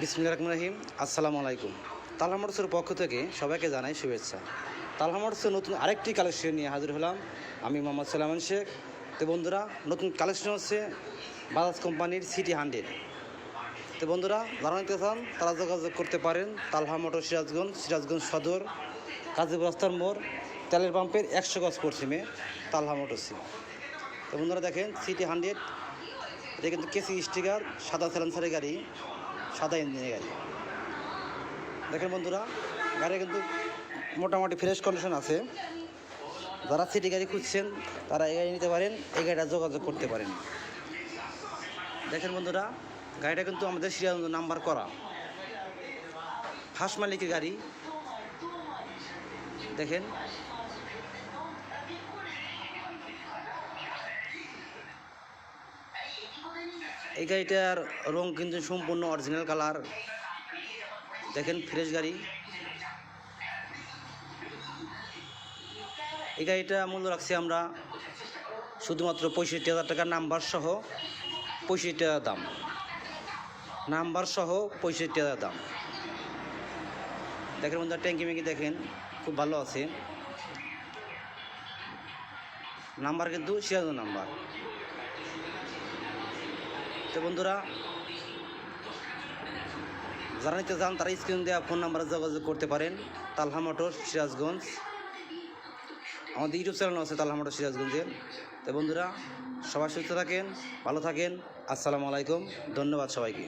বিসমুল্লাহ রহমান রাহিম। আসসালামু আলাইকুম। তালহা মোটরসের পক্ষ থেকে সবাইকে জানাই শুভেচ্ছা। তালহা মোটরসের নতুন আরেকটি কালেকশন নিয়ে হাজির হলাম। আমি মোহাম্মদ সালামান শেখ। তো বন্ধুরা, নতুন কালেকশন হচ্ছে বাজাজ কোম্পানির সিটি হান্ড্রেড। তো বন্ধুরা যারা নিতে চান তারা যোগাযোগ করতে পারেন। তালহা মোটর সিরাজগঞ্জ সিরাজগঞ্জ সদর কাজী রাস্তার মোড়, তেলের পাম্পের একশো গজ পশ্চিমে তালহা মোটরসি তো বন্ধুরা দেখেন, সিটি হান্ড্রেড, এটা কিন্তু কেসি স্টিকার, সাদা স্যালেন্সারের গাড়ি। সাদা ইঞ্জিনের গাড়ি। দেখেন বন্ধুরা, গাড়ি কিন্তু মোটামুটি ফ্রেশ কন্ডিশন আছে। যারা সিটি গাড়ি খুঁজছেন, তারা এই গাড়ি নিতে পারেন, এই গাড়িটা যোগাযোগ করতে পারেন। দেখেন বন্ধুরা, গাড়িটা কিন্তু আমাদের সিরিয়াল নাম্বার করা। ফার্স্ট মালিকের গাড়ি। দেখেন এই গাড়িটার রং কিন্তু সম্পূর্ণ অরিজিনাল কালার দেখেন ফ্রেশ গাড়ি। এই গাড়িটা মূল্য রাখছি আমরা শুধুমাত্র পঁয়ষট্টি হাজার টাকার নাম্বার সহ পঁয়ষট্টি হাজার দাম। নাম্বার সহ পঁয়ষট্টি হাজার দাম। দেখেন বন্ধুরা ট্যাঙ্কি ম্যাঙ্কি দেখেন, খুব ভালো আছে। নাম্বার কিন্তু সিরাজ নাম্বার তো বন্ধুরা, যারা নিতে চান তারা স্ক্রিন দেওয়া ফোন নাম্বারে যোগাযোগ করতে পারেন। তালহা মোটর, সিরাজগঞ্জ। আমাদের ইউটিউব চ্যানেল আছে তালহা মোটর সিরাজগঞ্জের তো বন্ধুরা, সবাই সুস্থ থাকেন, ভালো থাকেন। আসসালামু আলাইকুম, ধন্যবাদ সবাইকে।